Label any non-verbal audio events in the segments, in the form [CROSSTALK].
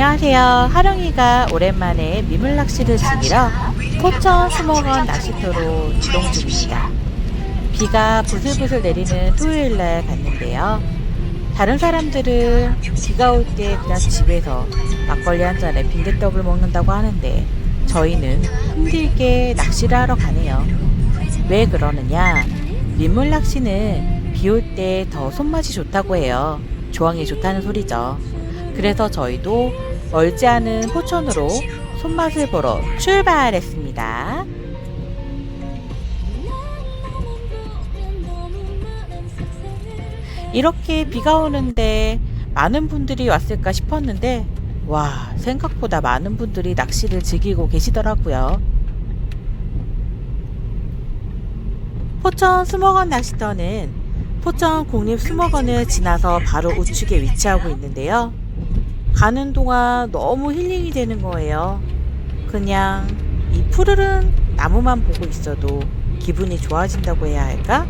안녕하세요. 하령이가 오랜만에 미물 낚시를 즐기러 포천 수목원 낚시터로 이동 중입니다. 비가 부슬부슬 내리는 토요일 날 갔는데요. 다른 사람들은 비가 올 때 그냥 집에서 막걸리 한 잔에 빈대떡을 먹는다고 하는데 저희는 힘들게 낚시를 하러 가네요. 왜 그러느냐? 민물 낚시는 비 올 때 더 손맛이 좋다고 해요. 조항이 좋다는 소리죠. 그래서 저희도 멀지 않은 포천으로 손맛을 보러 출발했습니다. 이렇게 비가 오는데 많은 분들이 왔을까 싶었는데 와 생각보다 많은 분들이 낚시를 즐기고 계시더라고요. 포천 수목원 낚시터는 포천 국립 수목원을 지나서 바로 우측에 위치하고 있는데요. 가는 동안 너무 힐링이 되는 거예요. 그냥 이 푸르른 나무만 보고 있어도 기분이 좋아진다고 해야 할까?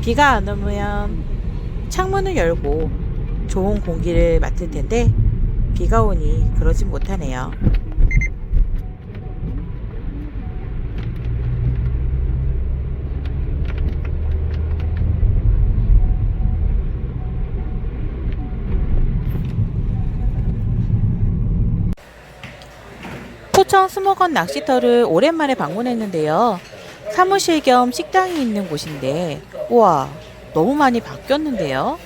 비가 안 오면 창문을 열고 좋은 공기를 맡을 텐데 비가 오니 그러진 못하네요. 포천 수목원 낚시터를 오랜만에 방문했는데요. 사무실 겸 식당이 있는 곳인데, 우와, 너무 많이 바뀌었는데요.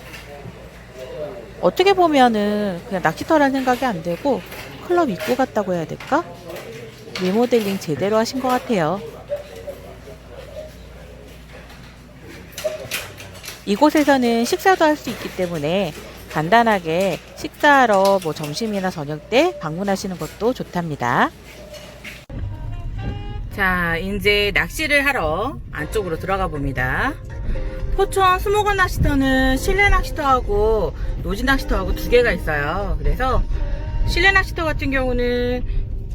어떻게 보면은 그냥 낚시터라는 생각이 안 들고 클럽 입구 같다고 해야 될까? 리모델링 제대로 하신 것 같아요. 이곳에서는 식사도 할 수 있기 때문에 간단하게 식사하러 뭐 점심이나 저녁 때 방문하시는 것도 좋답니다. 자, 이제 낚시를 하러 안쪽으로 들어가 봅니다. 포천 수목원 낚시터는 실내 낚시터하고 노지 낚시터하고 두 개가 있어요. 그래서 실내 낚시터 같은 경우는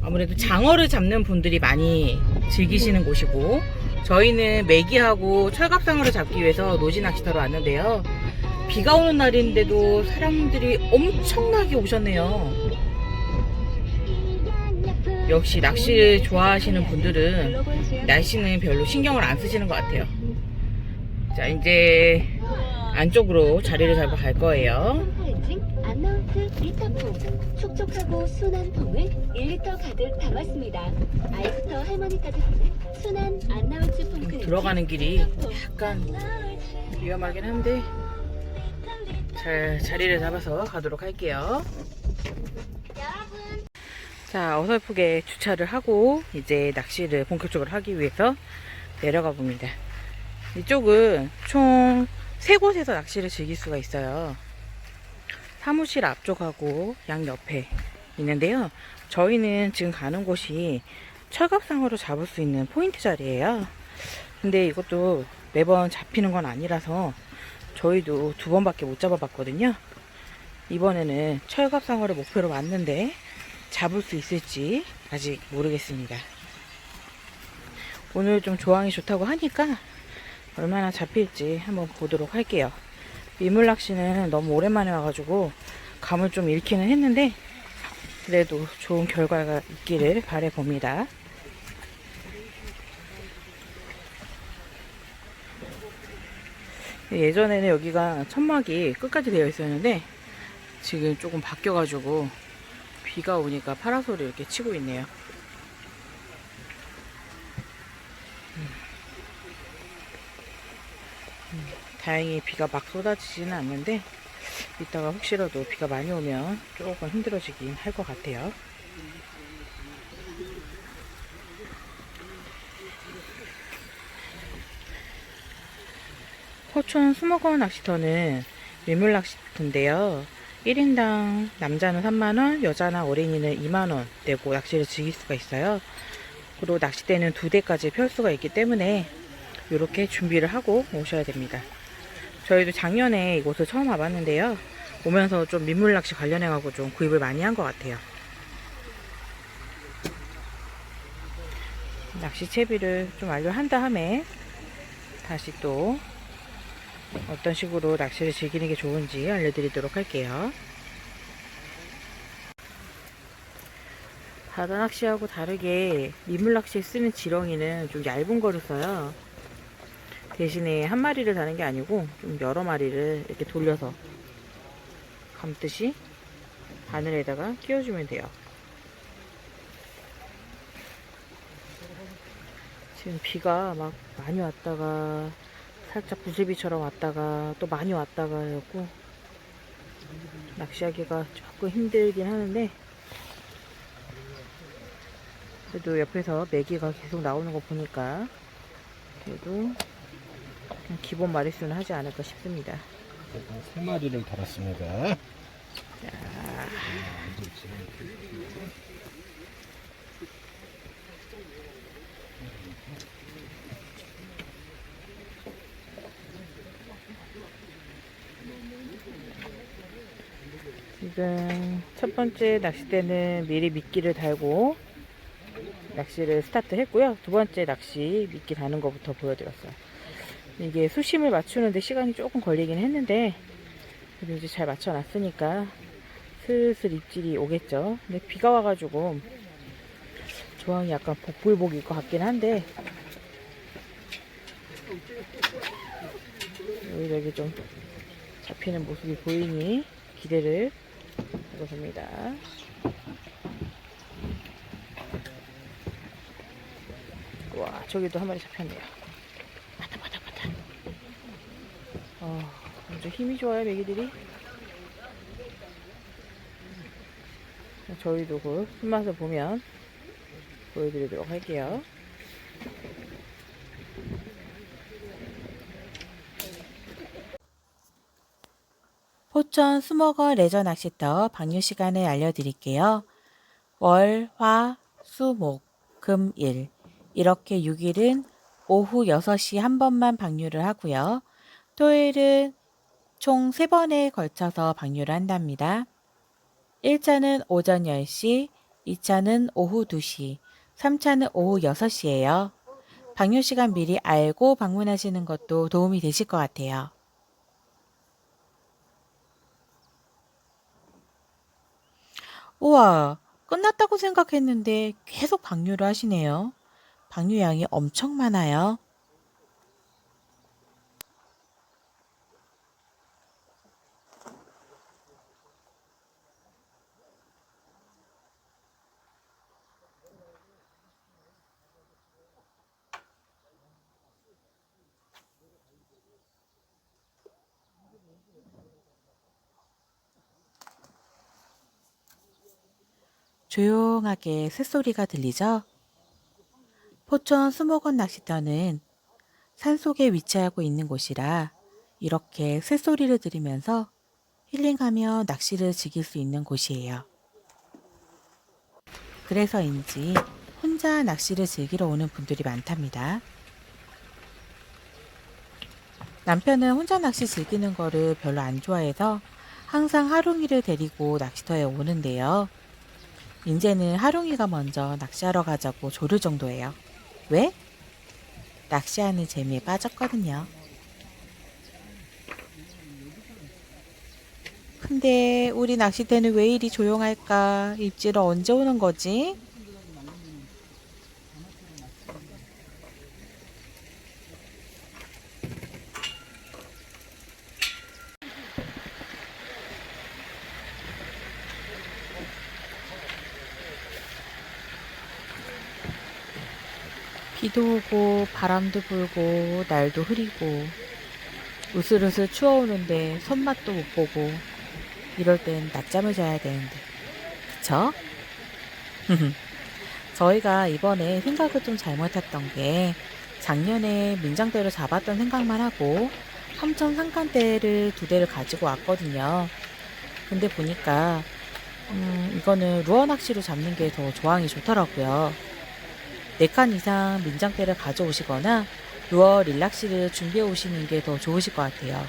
아무래도 장어를 잡는 분들이 많이 즐기시는 곳이고 저희는 메기하고 철갑상어를 잡기 위해서 노지 낚시터로 왔는데요. 비가 오는 날인데도 사람들이 엄청나게 오셨네요. 역시 낚시 좋아하시는 분들은 날씨는 별로 신경을 안 쓰시는 것 같아요. 자, 이제 안쪽으로 자리를 잡아 갈 거예요. 촉촉하고 순한 폼을 1리터 가득 담았습니다. 아이부터 할머니까지 순한 안나운트 폼 클렌징 들어가는 길이. 약간 위험하긴 한데 잘 자리를 잡아서 가도록 할게요. 자, 어설프게 주차를 하고 이제 낚시를 본격적으로 하기 위해서 내려가 봅니다. 이쪽은 총 세 곳에서 낚시를 즐길 수가 있어요. 사무실 앞쪽하고 양 옆에 있는데요. 저희는 지금 가는 곳이 철갑상어로 잡을 수 있는 포인트 자리예요. 근데 이것도 매번 잡히는 건 아니라서 저희도 두 번밖에 못 잡아봤거든요. 이번에는 철갑상어를 목표로 왔는데 잡을 수 있을지 아직 모르겠습니다. 오늘 좀 조항이 좋다고 하니까 얼마나 잡힐지 한번 보도록 할게요. 미물 낚시는 너무 오랜만에 와가지고 감을 좀 잃기는 했는데 그래도 좋은 결과가 있기를 바래봅니다. 예전에는 여기가 천막이 끝까지 되어 있었는데 지금 조금 바뀌어가지고 비가 오니까 파라솔을 이렇게 치고 있네요. 음. 음, 다행히 비가 막 쏟아지지는 않는데 이따가 혹시라도 비가 많이 오면 조금 힘들어지긴 할 것 같아요. 포천 수목원 낚시터는 밀물 낚시터인데요. 1인당 남자는 3만원, 여자나 어린이는 2만원 내고 낚시를 즐길 수가 있어요. 그리고 낚싯대는 두 대까지 펼 수가 있기 때문에 이렇게 준비를 하고 오셔야 됩니다. 저희도 작년에 이곳을 처음 와봤는데요. 오면서 좀 민물 낚시 관련해가지고 좀 구입을 많이 한 것 같아요. 낚시 채비를 좀 완료한 다음에 다시 또 어떤 식으로 낚시를 즐기는 게 좋은지 알려드리도록 할게요. 바다 낚시하고 다르게 민물 낚시에 쓰는 지렁이는 좀 얇은 거를 써요. 대신에 한 마리를 다는 게 아니고 좀 여러 마리를 이렇게 돌려서 감듯이 바늘에다가 끼워주면 돼요. 지금 비가 막 많이 왔다가 살짝 구슬비처럼 왔다가 또 많이 왔다가 해갖고 낚시하기가 조금 힘들긴 하는데 그래도 옆에서 메기가 계속 나오는 거 보니까 그래도 그냥 기본 마리수는 하지 않을까 싶습니다. 세 마리를 달았습니다. 지금 첫 번째 낚싯대는 미리 미끼를 달고 낚시를 스타트 했고요. 두 번째 낚시 미끼 다는 것부터 보여드렸어요. 이게 수심을 맞추는데 시간이 조금 걸리긴 했는데 그래도 이제 잘 맞춰놨으니까 슬슬 입질이 오겠죠. 근데 비가 와가지고 조항이 약간 복불복일 것 같긴 한데 여기저기 좀 잡히는 모습이 보이니 기대를 해보십니다. 와, 저기도 한 마리 잡혔네요. 바다, 바다, 바다. 어, 아주 힘이 좋아요, 메기들이. 저희도 그 손맛을 보면 보여드리도록 할게요. 포천 수목원 레저 낚시터 방류 시간을 알려드릴게요. 월, 화, 수, 목, 금, 일. 이렇게 6일은 오후 6시 한 번만 방류를 하고요. 토요일은 총 3번에 걸쳐서 방류를 한답니다. 1차는 오전 10시, 2차는 오후 2시, 3차는 오후 6시예요. 방류 시간 미리 알고 방문하시는 것도 도움이 되실 것 같아요. 우와, 끝났다고 생각했는데 계속 방류를 하시네요. 방류량이 엄청 많아요. 조용하게 새소리가 들리죠? 포천 수목원 낚시터는 산속에 위치하고 있는 곳이라 이렇게 새소리를 들으면서 힐링하며 낚시를 즐길 수 있는 곳이에요. 그래서인지 혼자 낚시를 즐기러 오는 분들이 많답니다. 남편은 혼자 낚시 즐기는 거를 별로 안 좋아해서 항상 하롱이를 데리고 낚시터에 오는데요. 이제는 하롱이가 먼저 낚시하러 가자고 조를 정도예요. 왜? 낚시하는 재미에 빠졌거든요. 근데 우리 낚시대는 왜 이리 조용할까? 입질은 언제 오는 거지? 비도 오고 바람도 불고 날도 흐리고 으슬으슬 추워오는데 손맛도 못 보고 이럴 땐 낮잠을 자야 되는데 그쵸? [LAUGHS] 저희가 이번에 생각을 좀 잘못했던 게 작년에 민장대를 잡았던 생각만 하고 삼천 상칸대를 두 대를 가지고 왔거든요. 근데 보니까 음, 이거는 루어 낚시로 잡는 게 더 조항이 좋더라고요. 4칸 이상 민장대를 가져오시거나 루어 릴락시를 준비해 오시는 게 더 좋으실 것 같아요.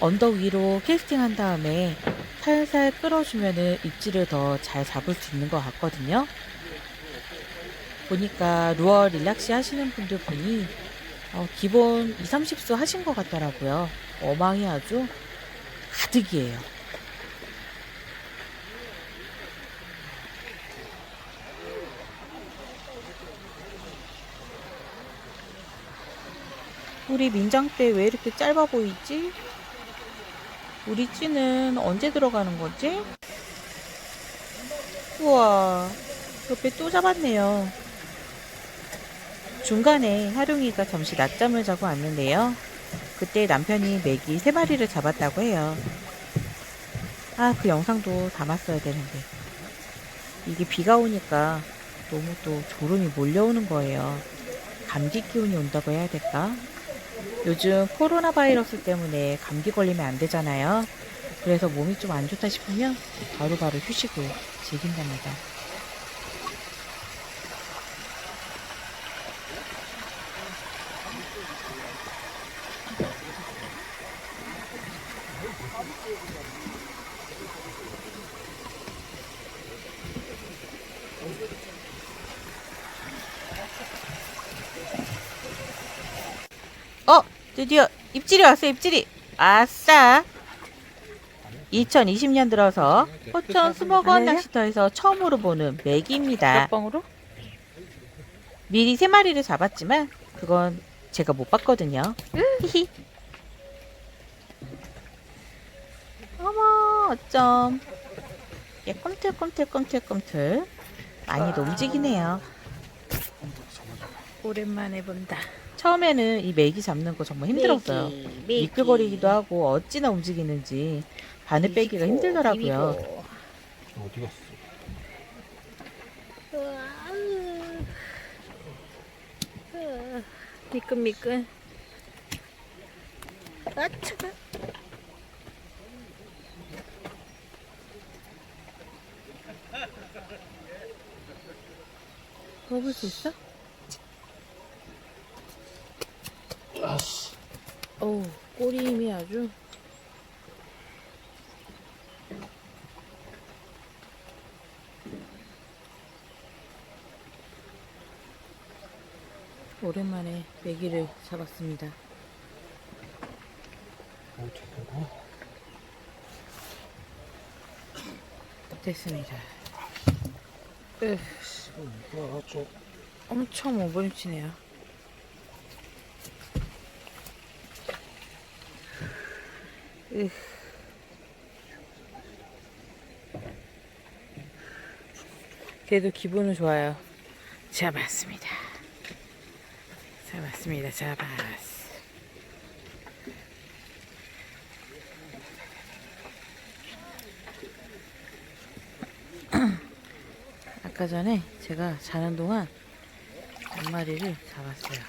언덕 위로 캐스팅 한 다음에 살살 끌어주면은 입질을 더 잘 잡을 수 있는 것 같거든요. 보니까 루어 릴락시 하시는 분들 보니 어, 기본 2, 30수 하신 것 같더라고요. 어망이 아주 가득이에요. 우리 민장대 왜 이렇게 짧아 보이지? 우리 찌는 언제 들어가는 거지? 우와, 옆에 또 잡았네요. 중간에 하룡이가 잠시 낮잠을 자고 왔는데요. 그때 남편이 메기 세 마리를 잡았다고 해요. 아, 그 영상도 담았어야 되는데. 이게 비가 오니까 너무 또 졸음이 몰려오는 거예요. 감기 기운이 온다고 해야 될까? 요즘 코로나 바이러스 때문에 감기 걸리면 안 되잖아요. 그래서 몸이 좀 안 좋다 싶으면 바로바로 휴식을 즐긴답니다. 어, 드디어 입질이 왔어요, 입질이. 아싸. 2020년 들어서 포천 수목원 낚시터에서 처음으로 보는 메기입니다. 뻥으로? 미리 세 마리를 잡았지만 그건 제가 못 봤거든요. 히히. 어머, 어쩜. 예, 꿈틀꿈틀 꿈틀꿈틀. 많이도 움직이네요. 오랜만에 본다. 처음에는 이 메기 잡는 거 정말 힘들었어요. 미끌거리기도 하고 어찌나 움직이는지 바늘 빼기가 힘들더라고요. 어디 갔어? 미끈미끈. 아, 차가. 먹을 수 있어? 어우, 꼬리 힘이 아주. 오랜만에 메기를 잡았습니다. 어. 됐습니다. 으, 좀 엄청 오버림치네요. 으. 그래도 기분은 좋아요. 잡았습니다. 잡았습니다. 잡았어. [CLEARS THROAT] 아까 전에 제가 자는 동안 한 마리를 잡았어요.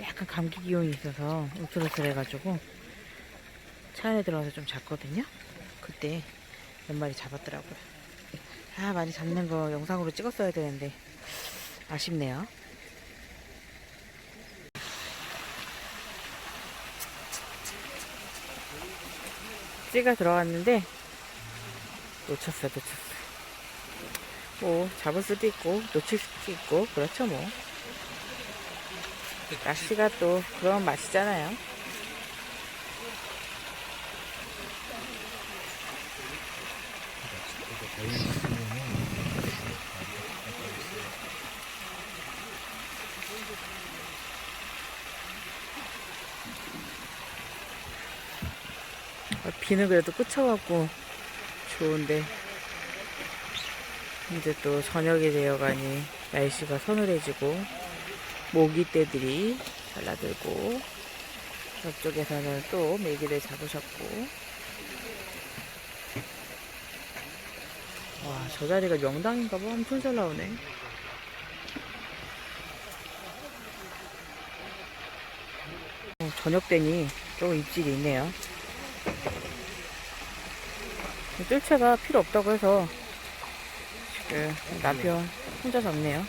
약간 감기 기운이 있어서 우틀우틀 해가지고 차 안에 들어가서 좀 잤거든요. 그때 몇 마리 잡았더라고요. 아, 많이 잡는 거 영상으로 찍었어야 되는데 아쉽네요. 찌가 들어갔는데 놓쳤어, 놓쳤어. 뭐 잡을 수도 있고 놓칠 수도 있고 그렇죠 뭐. 낚시가 또 그런 맛이잖아요. 비는 그래도 그쳐갖고 좋은데 이제 또 저녁이 되어가니 날씨가 서늘해지고 모기떼들이 달라들고 저쪽에서는 또 메기를 잡으셨고. 와 저 자리가 명당인가봐. 엄청 잘 나오네. 어, 저녁 때니 조금 입질이 있네요 뜰채가 필요 없다고 해서 지금 남편 혼자 잡네요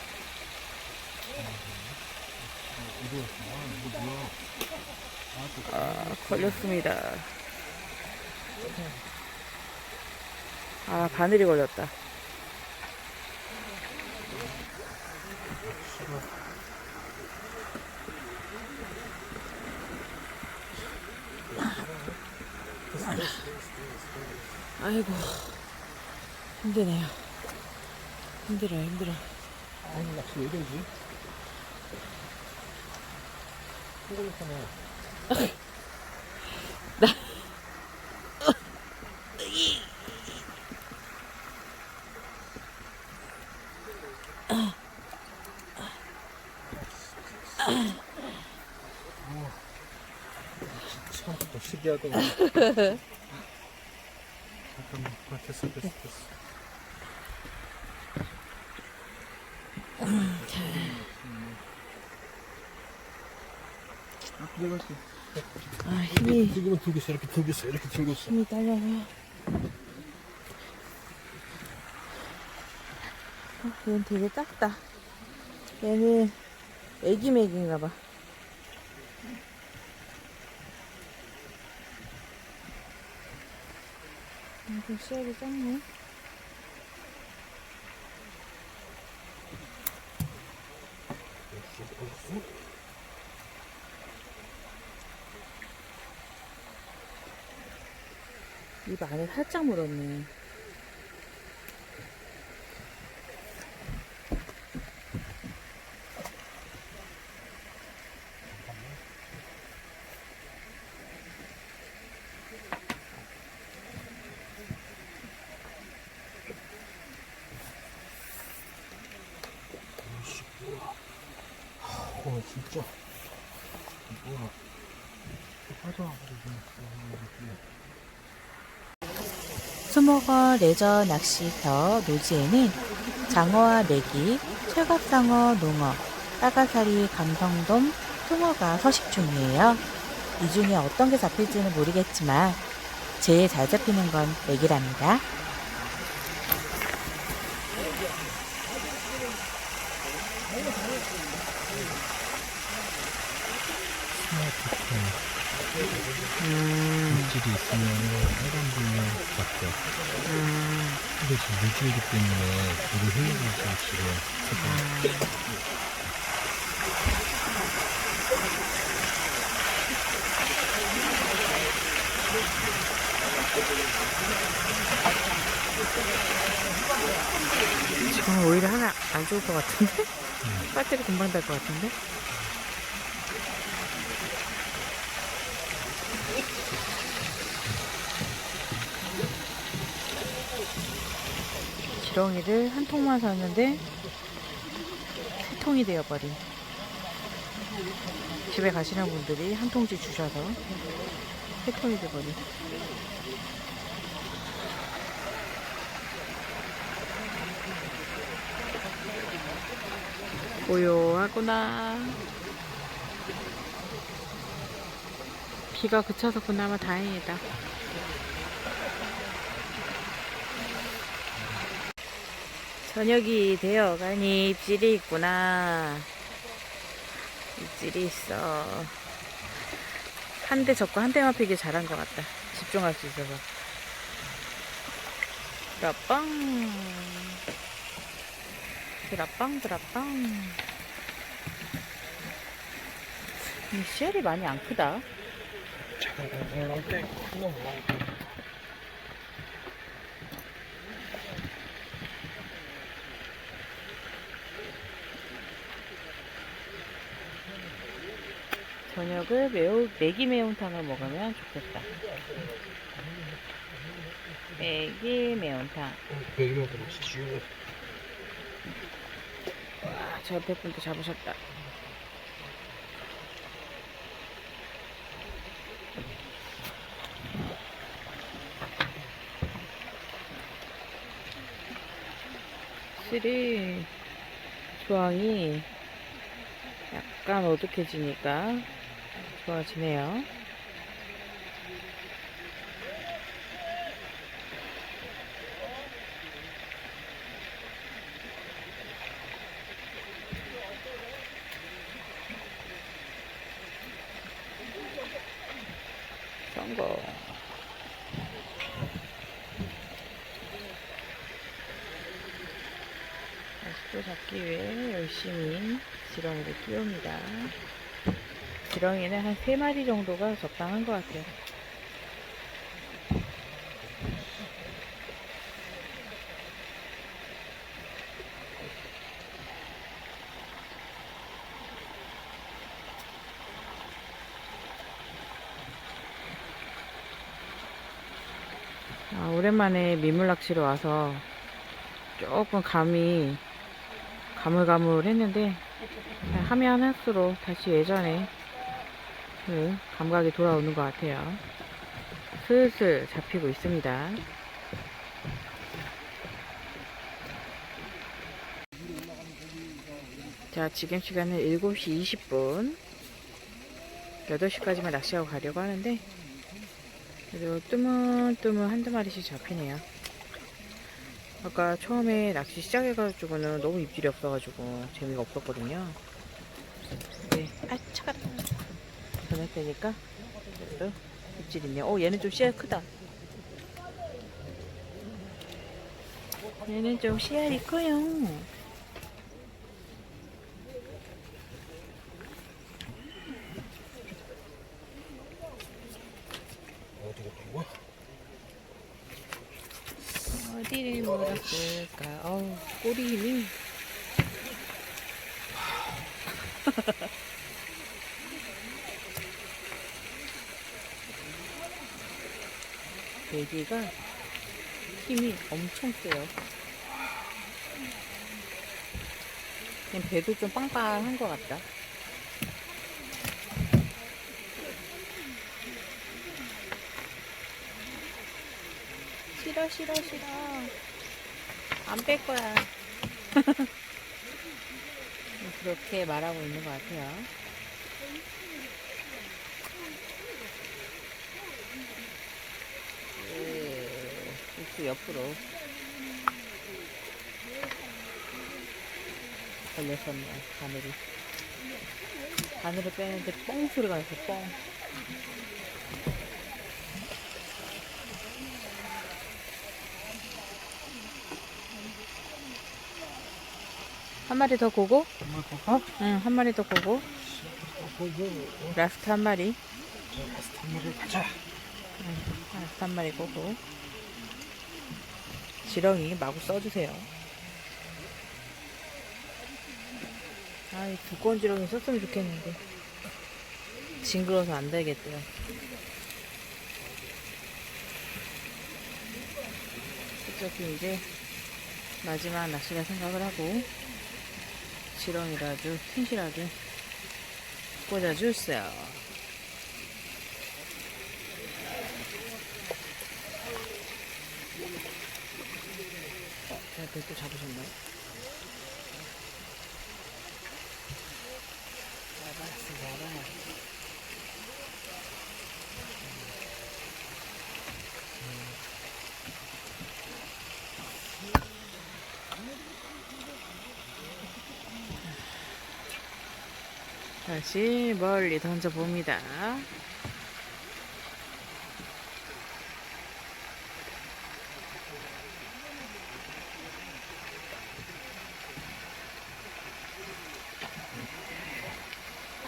아, 걸렸습니다. 아, 바늘이 걸렸다. 아이고, 힘드네요. 힘들어요, 힘들어. 아니 낚시 왜 이러지? 처음부터 시기하더니. 잠깐만, 아, [LAUGHS] 됐어, 됐어, 됐어. 아, 수 있어. 아, 힘이, 들기만 들고 있어, 이렇게 들고 있어, 이렇게 들고 있어. 힘이 딸려서. 어, 얘는 되게 작다. 얘는 애기 맥인가 봐. 이거 씨알이 작네. 입 안에 살짝 물었네. 어, 진짜. 하자, 수목원 레저 낚시터 노지에는 장어와 메기, 철갑상어, 농어, 따가사리, 감성돔, 퉁어가 서식 중이에요. 이 중에 어떤 게 잡힐지는 모르겠지만 제일 잘 잡히는 건 메기랍니다. 물질이 있으면 해당 분야 같고. 근데 지금 물질이기 때문에 물을 흘리면서 지금 지금 지금 오히려 하나 안 좋을 것 같은데? 배터리 금방 달 것 같은데? 지렁이를 한 통만 샀는데 세 통이 되어버린 집에 가시는 분들이 한 통씩 주셔서 세 통이 돼버린 고요하구나. 비가 그쳐서 그나마 다행이다. 저녁이 되어가니 입질이 있구나. 입질이 있어. 한대 접고 한 대만 피길 잘한 것 같다. 집중할 수 있어서. 드라빵. 드라빵, 드라빵. 이 씨알이 많이 안 크다. 작은 때 큰거 몰라. 저녁을 매우 매기 매운탕을 먹으면 좋겠다. 매기 매운탕. 배기만 들어 지우. 와, 저 옆에 분도 잡으셨다. 확실히 조항이 약간 어둑해지니까 좋아지네요. 기준에는 한 3마리 정도가 적당한 것 같아요. 아, 오랜만에 민물 낚시로 와서 조금 감이 가물가물했는데 하면 할수록 다시 예전에 그 감각이 돌아오는 것 같아요. 슬슬 잡히고 있습니다. 자, 지금 시간은 7시 20분. 8시까지만 낚시하고 가려고 하는데, 그래도 뜨문뜨문 한두 마리씩 잡히네요. 아까 처음에 낚시 시작해가지고는 너무 입질이 없어가지고 재미가 없었거든요. 네, 아, 차가라. 저녁 되니까 그래도 입질 있네요. 오, 얘는 좀 씨알 크다. 얘는 좀 씨알이 커요. 어디를 물었을까? 어우, 꼬리 힘이. 배기가 힘이 엄청 세요. 그냥 배도 좀 빵빵한 것 같다. 싫어, 싫어, 싫어. 안 뺄 거야. [LAUGHS] 그렇게 말하고 있는 것 같아요. 예, 육수 옆으로 걸렸었네, 바늘이. 바늘을 빼는데 뻥 소리가 났어, 뻥. 한 마리 더 고고? 정말 볼까? 응, 한 마리 더 고고. 라스트 한 마리. 저 파스타물을 가자. 라스트 한 마리 고고. 지렁이 마구 써주세요. 아, 이 두꺼운 지렁이 썼으면 좋겠는데. 징그러서 안 되겠대요. 어차피 이제 마지막 낚시라 생각을 하고 지렁이라도 핀시라도 꽂아주세요. 어, 제가 배 또 잡으셨나요? 알아. 다시 멀리 던져봅니다.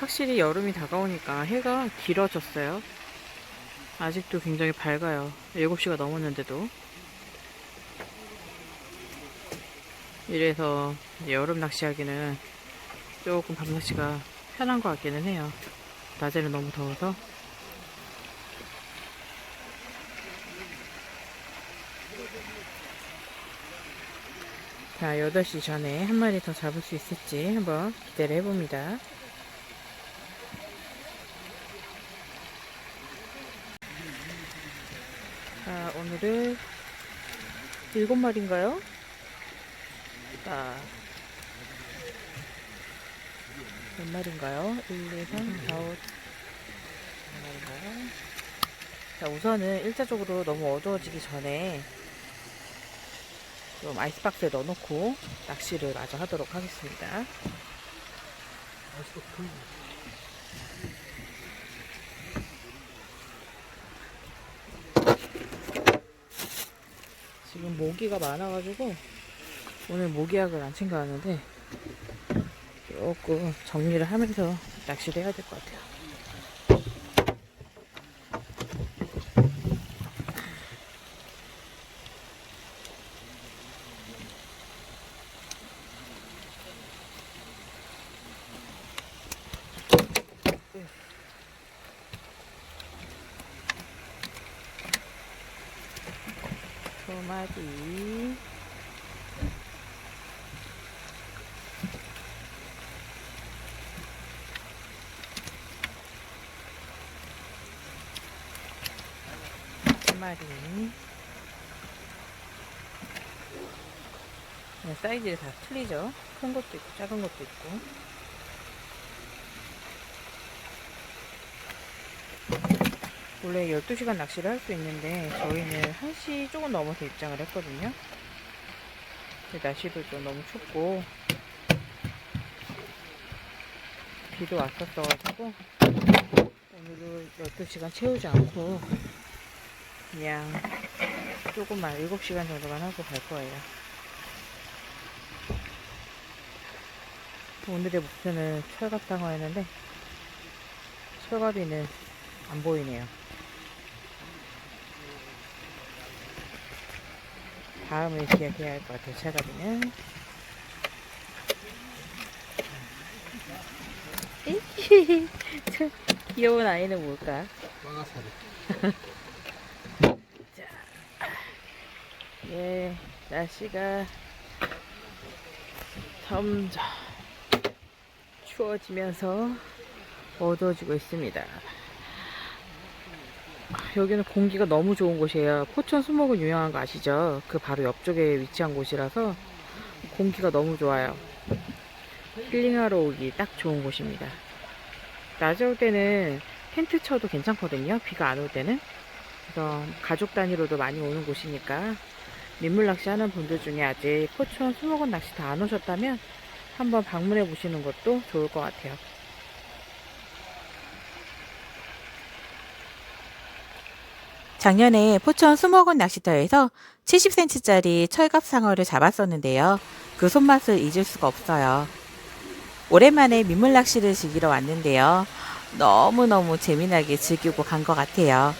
확실히 여름이 다가오니까 해가 길어졌어요. 아직도 굉장히 밝아요. 7시가 넘었는데도. 이래서 여름 낚시하기는 조금 밤 낚시가 편한 것 같기는 해요. 낮에는 너무 더워서. 자, 8시 전에 한 마리 더 잡을 수 있을지 한번 기대를 해봅니다. 자, 오늘은 7마리인가요? 자, 몇 마리인가요? 1, 2, 3, 4, 5. 몇 마리인가요? 자, 우선은 일차적으로 너무 어두워지기 전에 좀 아이스박스에 넣어놓고 낚시를 마저 하도록 하겠습니다. 아이스 그 지금 모기가 많아가지고 오늘 모기약을 안 챙겨왔는데 조금 정리를 하면서 낚시를 해야 될 것 같아요. 마리. 두 마리. 네, 사이즈가 다 틀리죠. 큰 것도 있고 작은 것도 있고. 원래 12시간 낚시를 할 수 있는데 저희는 1시 조금 넘어서 입장을 했거든요. 날씨도 좀 너무 춥고 비도 왔었어가지고 오늘은 12시간 채우지 않고 그냥 조금만 7시간 정도만 하고 갈 거예요. 오늘의 목표는 철갑상어였는데 철갑이는 안 보이네요. 다음을 기약해야 할 것 같아요. 철갑이는 저 [LAUGHS] 귀여운 아이는 뭘까? 망아사리. [LAUGHS] 예, 날씨가 점점 추워지면서 어두워지고 있습니다. 여기는 공기가 너무 좋은 곳이에요. 포천 수목은 유명한 거 아시죠? 그 바로 옆쪽에 위치한 곳이라서 공기가 너무 좋아요. 힐링하러 오기 딱 좋은 곳입니다. 낮에 올 때는 텐트 쳐도 괜찮거든요. 비가 안 올 때는. 그래서 가족 단위로도 많이 오는 곳이니까 민물 낚시 하는 분들 중에 아직 포천 수목원 낚시 다 안 오셨다면 한번 방문해 보시는 것도 좋을 것 같아요. 작년에 포천 수목원 낚시터에서 70cm짜리 철갑상어를 잡았었는데요. 그 손맛을 잊을 수가 없어요. 오랜만에 민물 낚시를 즐기러 왔는데요. 너무너무 재미나게 즐기고 간 것 같아요.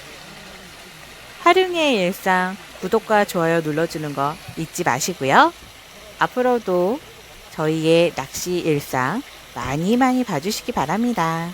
하룡의 일상 구독과 좋아요 눌러주는 거 잊지 마시고요. 앞으로도 저희의 낚시 일상 많이 많이 봐주시기 바랍니다.